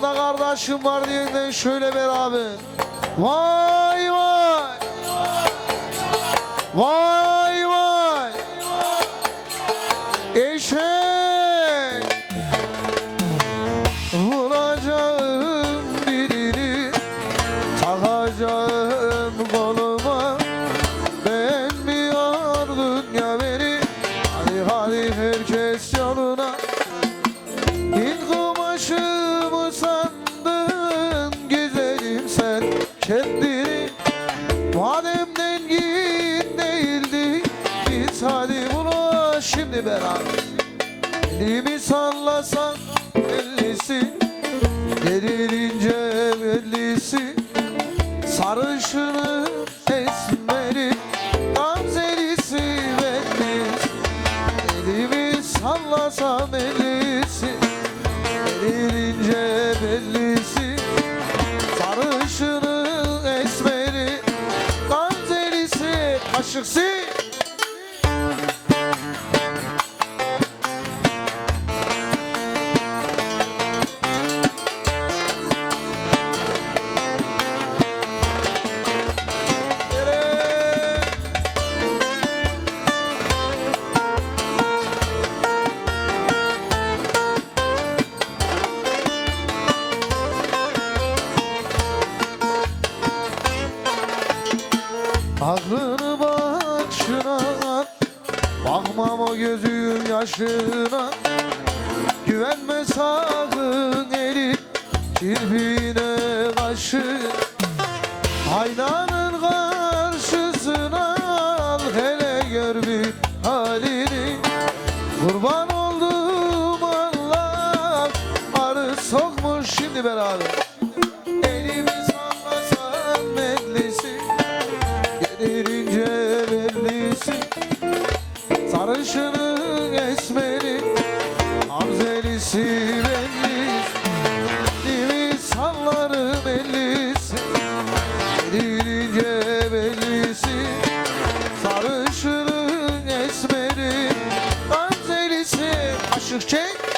Da kardeşim var diyenden şöyle beraber. Vay vay. Vay vay. Eşek. Beraber Elimi sallasan ellisi Delirince bellisi Sarışını esmeri Gamzelisi bellisi Elimi sallasam ellisi Delirince bellisi Sarışını esmeri Gamzelisi Kaşıksı Aklını başına Bakmam o gözün yaşına. Güvenme sakın elin Kirpiğine kaşı Aynanın karşısına al Hele gör bir halini. Kurban oldum Allah Arı sokmuş şimdi beraber say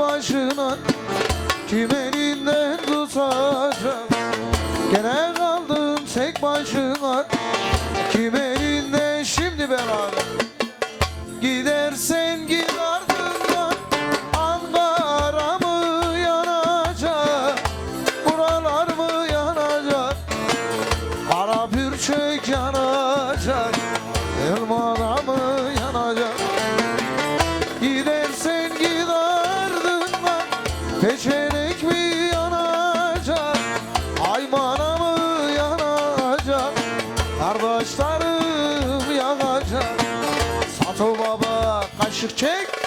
başına Kim elinden tutacak? Gene kaldın tek başına. Kim elinden şimdi beraber. Gidersen git ardından Ankara mı yanacak? Buralar mı yanacak? Kara pürçek yanacak Peçenek mi yanacak? Aymana mı yanacak? Kardeşlerim yakacak Sato baba kaşık çek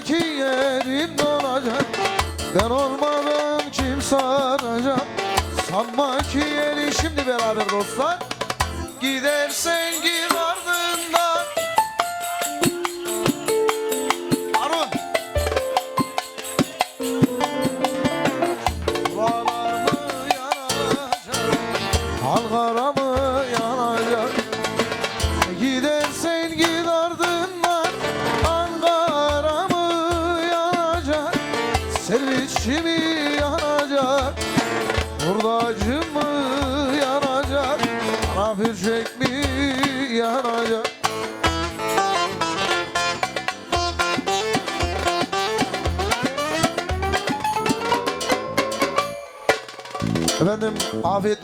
Sanma ki yerim dolacak Ben olmadan kim saracak? Sanma ki yeri şimdi beraber dostlar. Gidersen gir ardından Arun. Buralar mı yanacak Ankara Servisçi mi yanacak Hurdacı mı yanacak Rafircek mi yanacak? Efendim afiyetle